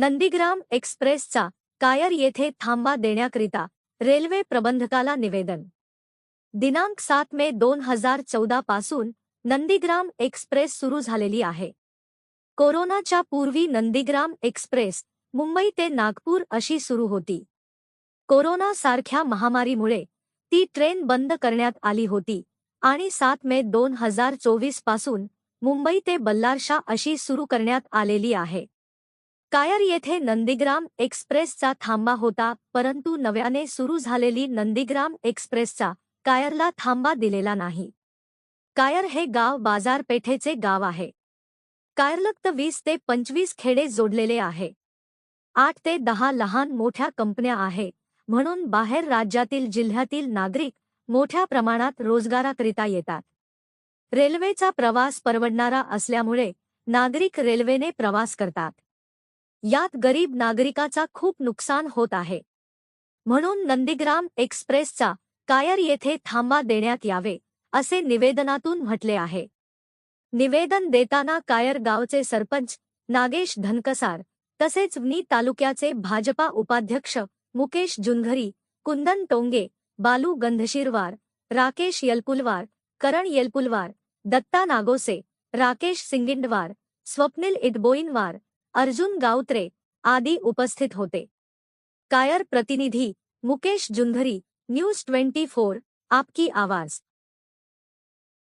नंदीग्राम एक्सप्रेसचा कायर येथे थांबा देण्याकरिता रेल्वे प्रबंधकाला निवेदन. दिनांक सात मे दोन हजार चौदा पासून नंदीग्राम एक्सप्रेस सुरू झालेली आहे. कोरोनाच्या पूर्वी नंदीग्राम एक्सप्रेस मुंबई ते नागपूर अशी सुरू होती. कोरोना सारख्या महामारीमुळे ती ट्रेन बंद करण्यात आली होती आणि सात मे दोन हजार चोवीसपासून मुंबई ते बल्लारशा अशी सुरू करण्यात आलेली आहे. कायर येथे नंदीग्राम एक्सप्रेसचा थांबा होता परंतु नव्याने सुरू झालेली नंदीग्राम एक्सप्रेसचा कायरला थांबा दिलेला नाही. कायर हे गाव बाजारपेठेचे गाव आहे. कायरलक्त वीस ते पंचवीस खेडे जोडलेले आहे. आठ ते दहा लहान मोठ्या कंपन्या आहे म्हणून बाहेर राज्यातील जिल्ह्यातील नागरिक मोठ्या प्रमाणात रोजगाराकरिता येतात. रेल्वेचा प्रवास परवडणारा असल्यामुळे नागरिक रेल्वेने प्रवास करतात. यात गरीब नागरिकाचा खूप नुकसान होत आहे. म्हणून नंदीग्राम एक्सप्रेसचा कायर येथे थांबा देण्यात यावे असे निवेदनातून म्हटले आहे. निवेदन देताना कायर गावचे सरपंच नागेश धनकसार तसेच वनी तालुक्याचे भाजपा उपाध्यक्ष मुकेश जुनघरी कुंदन टोंगे बालू गंधशिरवार राकेश येलपुलवार करण येलपुलवार दत्ता नागोसे राकेश सिंगिंडवार स्वप्निल इडबोईनवार अर्जुन गावत्रे आदी उपस्थित होते. कायर प्रतिनिधी Mukesh Jundhari news twenty four आपकी आवाज.